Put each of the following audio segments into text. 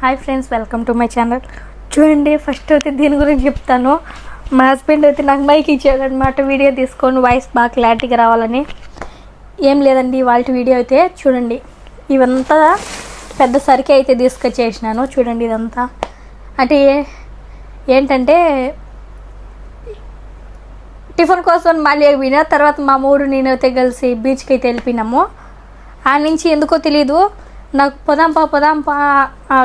Hi friends welcome to my channel చూడండి first అయితే దీని గురించి చెప్తాను. మా హస్బెండ్ అయితే నాకు మైక్ ఇచ్చాడు అనమాట వీడియో తీసుకొని వాయిస్ బాగా క్లారిటీగా రావాలని. ఏం లేదండి వాళ్ళ వీడియో అయితే చూడండి. ఇవంతా పెద్ద సరికి అయితే తీసుకొచ్చేసినాను. చూడండి ఇదంతా. అంటే ఏంటంటే టిఫిన్ కోసం మళ్ళీ పోయినా తర్వాత మా మూడు నేనైతే కలిసి బీచ్కి అయితే వెళ్ళిపోయినాము. ఆ నుంచి ఎందుకో తెలీదు. నాకు పోదాంపా పోదాంపా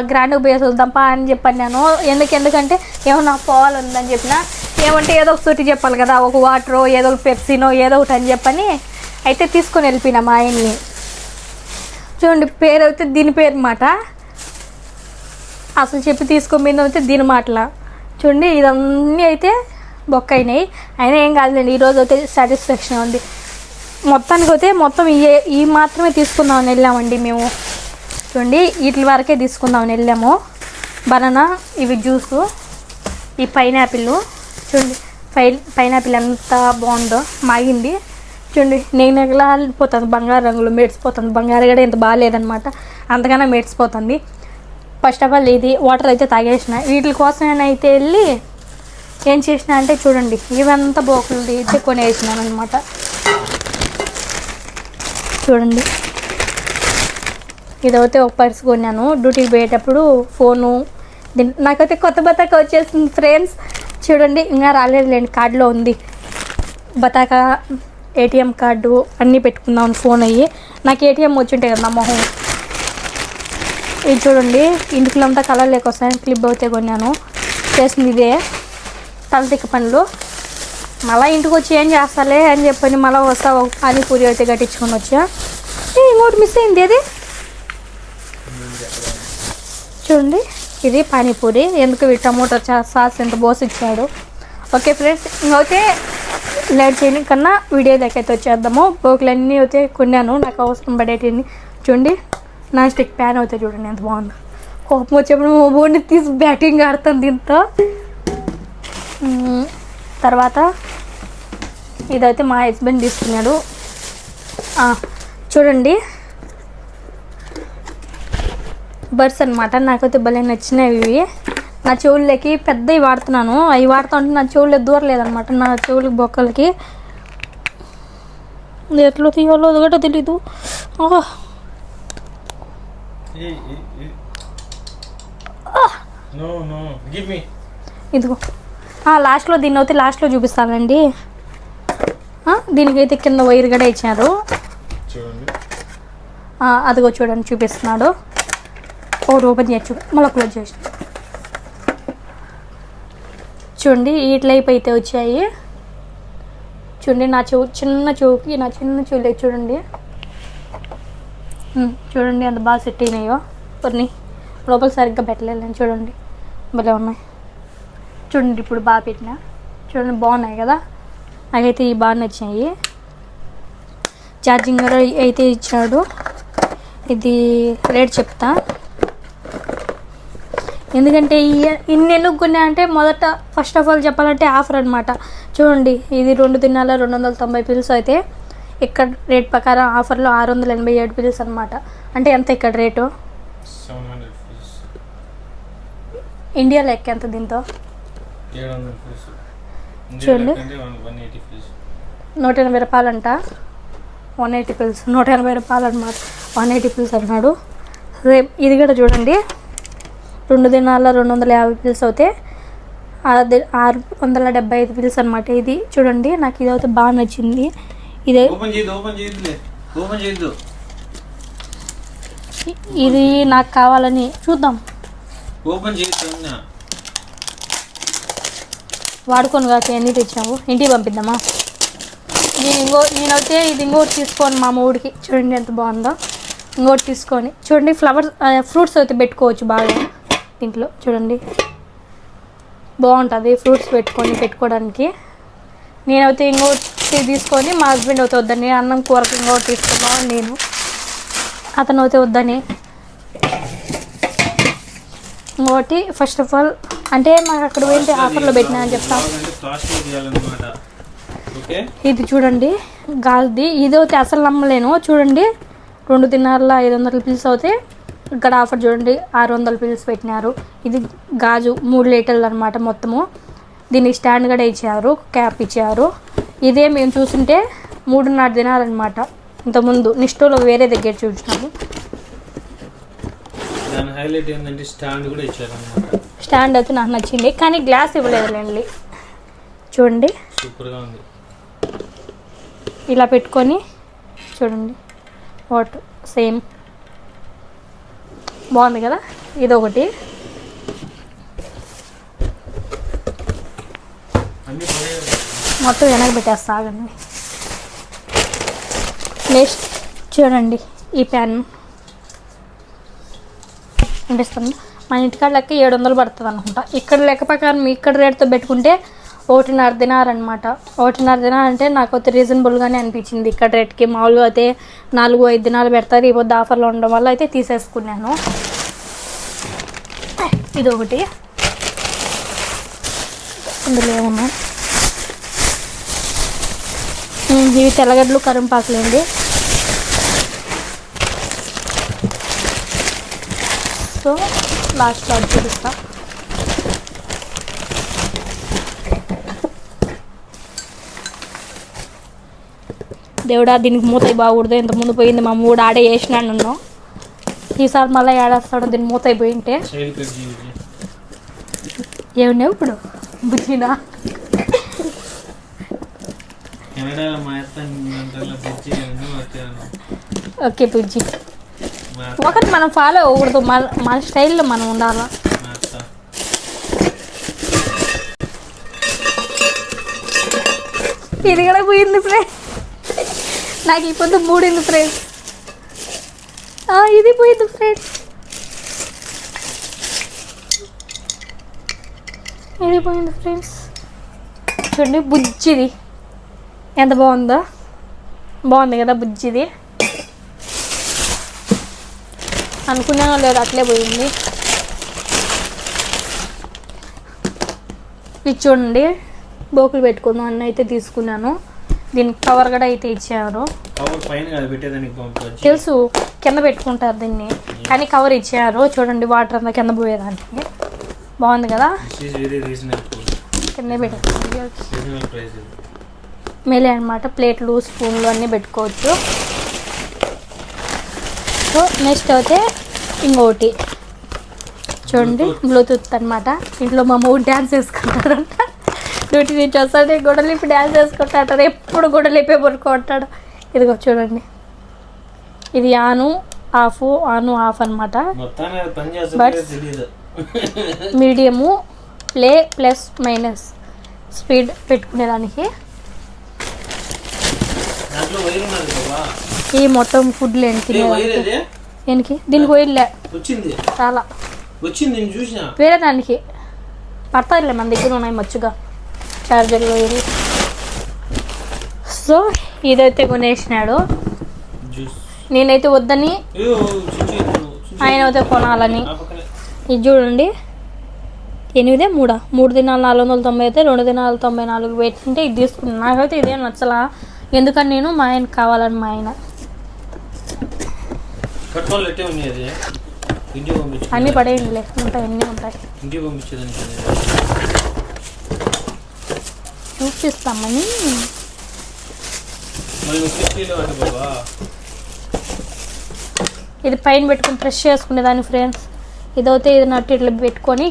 గ్రాండ్గా పోయేసి వద్దాంపా అని చెప్పాను నేను. ఎందుకు ఎందుకంటే ఏమన్నా పోవాలందని చెప్పిన. ఏమంటే ఏదో ఒక సూటి చెప్పాలి కదా ఒక వాటరో ఏదో ఒక పెప్సీనో ఏదో ఒకటి అని చెప్పని అయితే తీసుకొని వెళ్ళిపోయినా మా ఆయన్ని. చూడండి పేరు అయితే దీని పేరు మాట. అసలు చెప్పి తీసుకోపోయింది అయితే దీని మాటల. చూడండి ఇదన్నీ అయితే బొక్క అయినాయి అయినా ఏం కాదులేండి ఈరోజు అయితే సాటిస్ఫాక్షన్ ఉంది. మొత్తానికి అయితే మొత్తం ఈ ఈ మాత్రమే తీసుకుందామని వెళ్ళామండి మేము. చూడండి వీటి వరకే తీసుకుందాం వెళ్ళాము బనానా ఇవి జ్యూసు ఈ పైనాపిల్. చూడండి పై పైనాపిల్ ఎంత బాగుందో మాగింది. చూడండి నేను ఎగలాలిపోతుంది బంగారు రంగులో మెడిసిపోతుంది బంగారు కూడా ఇంత బాగాలేదనమాట అంతకన్నా మెడిసిపోతుంది ఫస్ట్ ఆఫ్ ఆల్ ఇది వాటర్ అయితే తాగేసిన. వీటి కోసం అయితే వెళ్ళి ఏం చేసిన అంటే చూడండి ఇవంతా బోకులు తీసి కొనేసినాను అనమాట చూడండి. ఇదైతే ఒక పర్స్ కొన్నాను. డ్యూటీకి పోయేటప్పుడు ఫోను నాకైతే కొత్త బతాక వచ్చేసింది ఫ్రెండ్స్. చూడండి ఇంకా రాలేదులేండి కార్డులో ఉంది. బతాక ఏటీఎం కార్డు అన్నీ పెట్టుకుందాం ఫోన్ అయ్యి. నాకు ఏటీఎం వచ్చింటాయి కదా మొహం. ఇది చూడండి ఇంటికి అంతా కలర్ లేకొస్తాయని క్లిప్ అయితే కొన్నాను. చేసింది ఇదే. తలతిక్క పనులు. మళ్ళీ ఇంటికి వచ్చి ఏం చేస్తాలే అని చెప్పని మళ్ళీ వస్తా ఒక పానీపూరి అయితే కట్టించుకొని వచ్చా. ఏ, ఇంకోటి మిస్ అయింది అది చూడండి. ఇది పానీపూరి. ఎందుకు ఈ టమోటా చా- సాస్ ఎంత బోస్ ఇచ్చాడు ఓకే ఫ్రెండ్స్ ఇంకైతే లేట్ చేయని కన్నా వీడియో అయితే వచ్చేద్దాము. బోకులన్నీ అయితే కొన్నాను. నాకు అవసరం పడేటివి చూడండి. నాన్ స్టిక్ ప్యాన్ అయితే చూడండి ఎంత బాగుంది. కోపం వచ్చేప్పుడు మా బోర్ని తీసి బ్యాటింగ్ ఆడుతుంది దీంతో. తర్వాత ఇదైతే మా హస్బెండ్ తీసుకున్నాడు. చూడండి. బర్డ్స్ అనమాట నాకైతే భలే నచ్చినవి ఇవి. నా చెవులకి పెద్దవి వాడుతున్నాను. అవి వాడుతూ ఉంటే నా చెవులు దూరలేదనమాట నా చెవులకి బొక్కలకి. ఎట్లా తీయాలో కూడా తెలీదు. ఇదిగో. లాస్ట్లో దీన్ని అయితే లాస్ట్లో చూపిస్తానండి. దీనికైతే కింద వైర్ కూడా ఇచ్చారు. అదిగో చూడండి చూపిస్తున్నాడు. ఒకటి ఓపెన్ చేయొచ్చు మళ్ళీ క్లోజ్ చేసి చూడండి ఈ టైప్ అయితే వచ్చాయి. చూడండి నా చెవు చిన్న చెవుకి నా చిన్న చెవులే చూడండి. చూడండి అంత బాగా సెట్ అయినాయో. కొన్ని లోపల సరిగ్గా పెట్టలేదని చూడండి. భలే ఉన్నాయి. చూడండి ఇప్పుడు బాగా పెట్టిన. చూడండి బాగున్నాయి కదా. నాకైతే ఇవి బాగా నచ్చాయి ఛార్జింగ్ కూడా అయితే ఇచ్చాడు. ఇది రేట్ చెప్తా. ఎందుకంటే ఈ ఇన్ని ఎందుకు కొన్నా అంటే మొదట ఫస్ట్ ఆఫ్ ఆల్ చెప్పాలంటే ఆఫర్ అనమాట చూడండి ఇది రెండు దినాల రెండు వందల తొంభై పిల్స్ అయితే ఇక్కడ రేట్ ప్రకారం ఆఫర్లో ఆరు వందల ఎనభై ఏడు పిల్స్ అనమాట అంటే ఎంత ఇక్కడ రేటు ఇండియా లెక్క ఎంత దీంతో? చూడండి. నూట ఎనభై రూపాయలంట. వన్ ఎయిటీ పిల్స్ నూట ఎనభై రూపాయలు అనమాట వన్ ఎయిటీ పిల్స్ అన్నాడు. ఇది కూడా చూడండి. రెండు దినాల రెండు వందల యాభై పిల్స్ అవుతే ఆరు వందల డెబ్బై ఐదు పిల్స్ అనమాట ఇది చూడండి నాకు ఇది అయితే బాగా నచ్చింది. ఇదే ఇది నాకు కావాలని చూద్దాం. ఓపెన్ వాడుకొని కాక ఎన్ని తెచ్చాము. ఇంటికి పంపిద్దామా? నేను ఇంకో నేనైతే ఇది ఇంకోటి తీసుకొని మా మూడికి చూడండి ఎంత బాగుందో. ఇంకోటి తీసుకొని చూడండి ఫ్లవర్స్ ఫ్రూట్స్ అయితే పెట్టుకోవచ్చు బాగా. దీంట్లో చూడండి. బాగుంటుంది ఫ్రూట్స్ పెట్టుకొని పెట్టుకోవడానికి. నేనైతే ఇంకోటి తీసుకొని మా హస్బెండ్ అయితే వద్దని అన్నం కూరకు ఇంకోటి తీసుకున్నాను నేను. అతను అయితే వద్దని ఇంకోటి ఫస్ట్ ఆఫ్ ఆల్ అంటే నాకు అక్కడ పోయింటే ఆఫర్లో పెట్టినా అని ఓకే. ఇది చూడండి. గాలిది. ఇది అయితే అసలు నమ్మలేను. చూడండి. రెండు దినాల ఐదు వందల పిల్స్ అవుతే ఇక్కడ ఆఫర్ చూడండి ఆరు వందల పిల్స్ పెట్టినారు. ఇది గాజు మూడు లీటర్లు అనమాట మొత్తము. దీనికి స్టాండ్ కూడా ఇచ్చారు క్యాప్ ఇచ్చారు. ఇదే మేము చూస్తుంటే మూడున్నర దినాలన్నమాట. ఇంతకుముందు నిష్ఠూలో వేరే దగ్గర చూసినాము. దాని హైలైట్ ఏంటంటే స్టాండ్ కూడా ఇచ్చారు అనమాట స్టాండ్ అయితే నాకు నచ్చింది కానీ గ్లాస్ ఇవ్వలేదులేండి. చూడండి. సూపర్గా ఉంది. ఇలా పెట్టుకొని చూడండి. What same. బాగుంది కదా? ఇది ఒకటి అన్ని పడే మొత్తం వెనక పెట్టేస్తా ఆగండి. నెక్స్ట్ చూడండి ఈ ప్యాన్ అనిపిస్తుంది. మన ఇంటికాడ లెక్క ఏడు వందలు పడుతుంది అనుకుంటా. ఇక్కడ లెక్క ప్రకారం ఇక్కడ రేట్తో పెట్టుకుంటే ఒకటిన్నర దినార్ అనమాట ఒకటిన్నర దినార్ అంటే నాకు అయితే రీజనబుల్గానే అనిపించింది. ఇక్కడ రేట్కి మామూలుగా అయితే నాలుగు ఐదు దినాలు పెడతారు. ఈ పొద్దు ఆఫర్లో ఉండడం వల్ల అయితే తీసేసుకున్నాను. ఇది ఒకటి ఇందులో ఏమన్నా ఇవి తెల్లగడ్డలు కరింపాకులేండి సో లాస్ట్లో చూపిస్తాను దేవుడా దీనికి మూత బాగూడదు. ఇంత ముందు పోయింది మా మూడు ఆడే వేసినాను నన్ను ఈసారి మళ్ళీ ఏడేస్తాడు దీని మూత అయిపోయింటే సైడ్ ఇప్పుడు? బుజ్జినా? ఓకే బుజ్జి. ఒకటి మనం ఫాలో అవ్వకూడదు. మన మన స్టైల్లో మనం ఉండాలా? ఇది కూడా పోయింది ఫ్రెండ్ నాకు ఈ పొద్దు మూడింది ఫ్రెండ్స్ ఇది పోయింది ఫ్రెండ్స్ ఇది పోయింది ఫ్రెండ్స్ చూడండి బుజ్జిది. ఎంత బాగుందో. బాగుంది కదా బుజ్జిది. అనుకున్నానో లేదు అట్లే పోయింది. ఇది చూడండి బోకులు పెట్టుకుందాం అన్న అయితే తీసుకున్నాను. దీనికి కవర్ కూడా అయితే ఇచ్చారు. తెలుసు కింద పెట్టుకుంటారు దీన్ని. కానీ కవర్ ఇచ్చారు. చూడండి వాటర్ అంతా కింద పోయేదానికి. బాగుంది కదా? కింద మేలే అనమాట ప్లేట్లు స్పూన్లు అన్నీ పెట్టుకోవచ్చు. సో నెక్స్ట్ అయితే ఇంకొకటి చూడండి బ్లూటూత్ అనమాట ఇంట్లో మా మూడు డ్యాన్స్ వేసుకుంటారంట. డ్యూటీ నుంచి వస్తాడు గొడవలిపి డ్యాన్స్ వేసుకుంటాడు ఎప్పుడు గొడవలిపే పడుకుంటాడు ఇదిగో చూడండి. ఇది ఆను ఆఫ్ ఆను ఆఫ్ అనమాట తెలియదు medium play plus minus speed పెట్టుకునేదానికి. ఈ మొత్తం వైర్ అది? దేనికి? దీనికి వచ్చింది. చాలా. వచ్చింది నేను చూసిన. వేరే దానికి. పడతాయిలే మన దగ్గర ఉన్నాయి మచ్చుగా. చార్జర్లు ఇది సో ఇదైతే కొనేసినాడు. నేనైతే వద్దని. ఆయన అయితే కొనాలని. ఇది చూడండి. ఎనిమిదే మూడా? మూడు దినాలు నాలుగు వందల తొంభై అయితే రెండు దినాలు తొంభై నాలుగు పెట్టింటే ఇది తీసుకున్నాను నాకైతే ఇదేం నచ్చలా. ఎందుకని నేను మా ఆయనకి కావాలని మా ఆయన. అన్నీ పడేయండిలే. ఉంటాయి అన్నీ ఉంటాయి. చూపిస్తామని. ఇది పైన పెట్టుకుని ప్రెస్ చేసుకునేదాన్ని ఫ్రెండ్స్ ఇదైతే ఇది నట్టు ఇట్లా పెట్టుకొని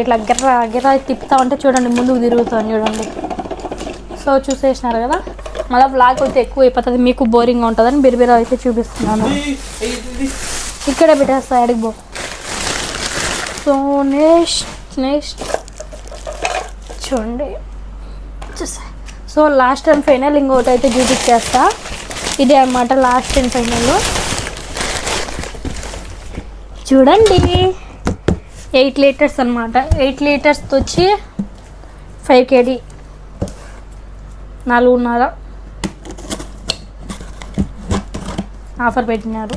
ఇట్లా గిర్ర గిర్ర తిప్పుతా ఉంటే చూడండి ముందుకు తిరుగుతాను చూడండి. సో చూసేసినారు కదా? మళ్ళీ బ్లాక్ అయితే ఎక్కువ అయిపోతుంది మీకు బోరింగ్గా ఉంటుందని బిరిబిర అయితే చూపిస్తున్నాను. ఇక్కడే పెట్టేస్తా అడిగి బో సో నెక్స్ట్ నెక్స్ట్ చూడండి. వచ్చేసాయి. సో లాస్ట్ అండ్ ఫైనల్ ఇంకోటి అయితే చూపించేస్తా. ఇదే అన్నమాట లాస్ట్ అండ్ ఫైనల్ చూడండి. ఎయిట్ లీటర్స్ అనమాట ఎయిట్ లీటర్స్ వచ్చి ఫైవ్ కేడీ నాలుగున్నర. ఆఫర్ పెట్టినారు.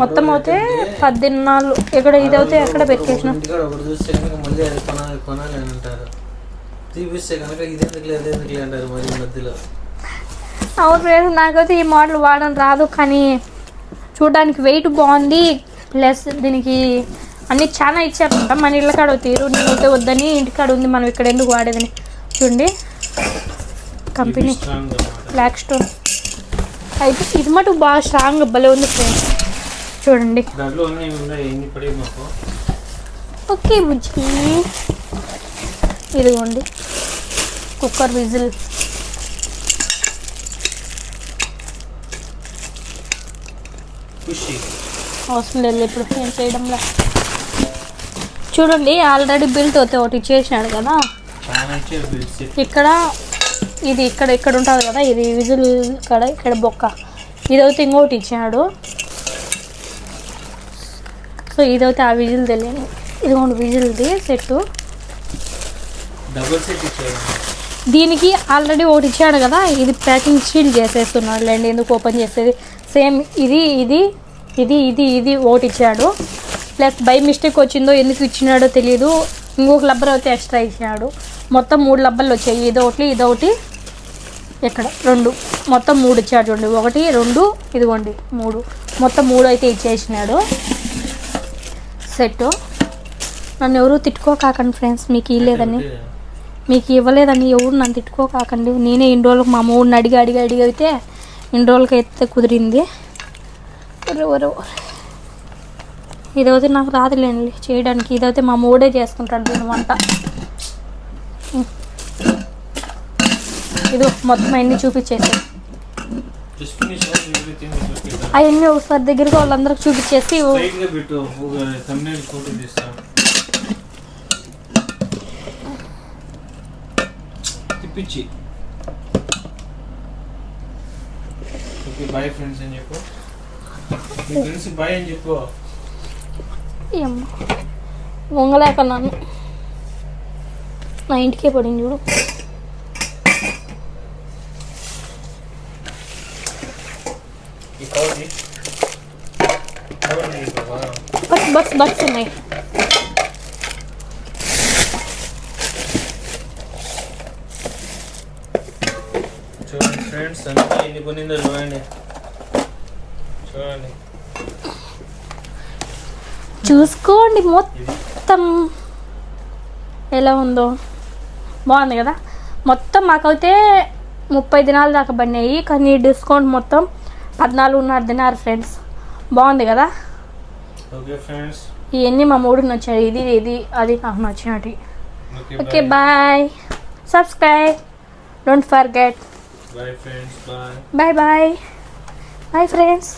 మొత్తం అయితే పద్దెనాలు ఇక్కడ అయితే ఎక్కడ పెట్టేసిన చూస్తే కనుక ఇది ఎందుకులే అది ఎందుకులే అంటారు మరి ఈ మధ్యలో? అవును ఫ్రెండ్స్ నాకైతే ఈ మోడల్ వాడడం రాదు కానీ చూడడానికి వెయిట్ బాగుంది ప్లస్ దీనికి అన్ని చాలా ఇచ్చారంట. మన ఇళ్ళ కాడ తీరు నేనైతే వద్దని ఇంటికాడ ఉంది మనం ఇక్కడ ఎందుకు వాడేదని. చూడండి. కంపెనీ బ్లాక్ స్టోన్ అయితే ఇది మటుకు బాగా స్ట్రాంగ్ భలే ఉంది ఫ్రెండ్స్ చూడండి. ఓకే బుజ్జి. ఇదిగోండి కుక్కర్ విజిల్. అవసరం లేదు ఇప్పుడు ఏం చేయడంలో. చూడండి ఆల్రెడీ బిల్ట్ అవుతే ఒకటి చేసినాడు కదా. ఇక్కడ ఇది ఇక్కడ ఇక్కడ ఉంటుంది కదా ఇది విజిల్ ఇక్కడ ఇక్కడ బొక్క. ఇదైతే ఇంకోటి ఇచ్చాడు సో ఇదైతే ఆ విజిల్ తెలియదు. ఇదిగోండి విజిల్ది సెట్టు. డబుల్ సెట్ ఇచ్చారు దీనికి ఆల్రెడీ ఒకటి ఇచ్చాడు కదా ఇది ప్యాకింగ్ సీల్ చేసేస్తున్నాడు లేండి ఎందుకు ఓపెన్ చేసేది? సేమ్ ఇది ఇది ఇది ఇది ఇది ఒకటి ఇచ్చాడు. ప్లస్ బై మిస్టేక్ వచ్చిందో ఎందుకు ఇచ్చినాడో తెలియదు ఇంకొక లబ్బర్ అయితే ఎక్స్ట్రా ఇచ్చాడు మొత్తం మూడు లబ్బర్లు వచ్చాయి. ఇదొకటి ఇదొకటి ఎక్కడ? రెండు. మొత్తం మూడు ఇచ్చాడు చూడండి. ఒకటి రెండు ఇదిగోండి మూడు. మొత్తం మూడు అయితే ఇచ్చేసినాడు. సెట్ నన్ను ఎవరు తిట్టుకోకాకండి ఫ్రెండ్స్ మీకు ఇవ్వలేదని మీకు ఇవ్వలేదని ఎవరు నన్ను తిట్టుకోకాకండి. నేనే ఇన్ని రోజులకు మా మూడిని అడిగి అడిగి అడిగి అయితే ఇన్ని రోజులకి అయితే కుదిరింది. ఇదైతే నాకు రాదులేండి చేయడానికి. ఇదైతే మా మూడే చేసుకుంటాడు దీని వంట. ఇది మొత్తం అన్ని చూపించేసి. అవన్నీ ఒకసారి దగ్గరికి వాళ్ళందరికి చూపించేసి తిప్పించి. ఓకే బాయ్ ఫ్రెండ్స్ అని చెప్పు. మీ ఫ్రెండ్స్ బాయ్ అని చెప్పు. ఏం? వంగలేకన్నాను నా ఇంటికే పడింది చూడు. బస్ బస్ ఉన్నాయి చూడండి ఫ్రెండ్స్ అంతా ఎన్ని కొనిందో చూడండి. చూడండి. చూసుకోండి మొత్తం. ఎలా ఉందో. బాగుంది కదా? మొత్తం మాకైతే ముప్పై దినాల దాకా పడినాయి కానీ డిస్కౌంట్ మొత్తం పద్నాలుగున్నర దినారు ఫ్రెండ్స్ బాగుంది కదా? ఓకే ఫ్రెండ్స్ ఇవన్నీ మా మూడు నచ్చాయి. ఇది ఇది అది నాకు నచ్చినట్టు. Okay okay bye subscribe don't forget bye friends bye bye bye bye friends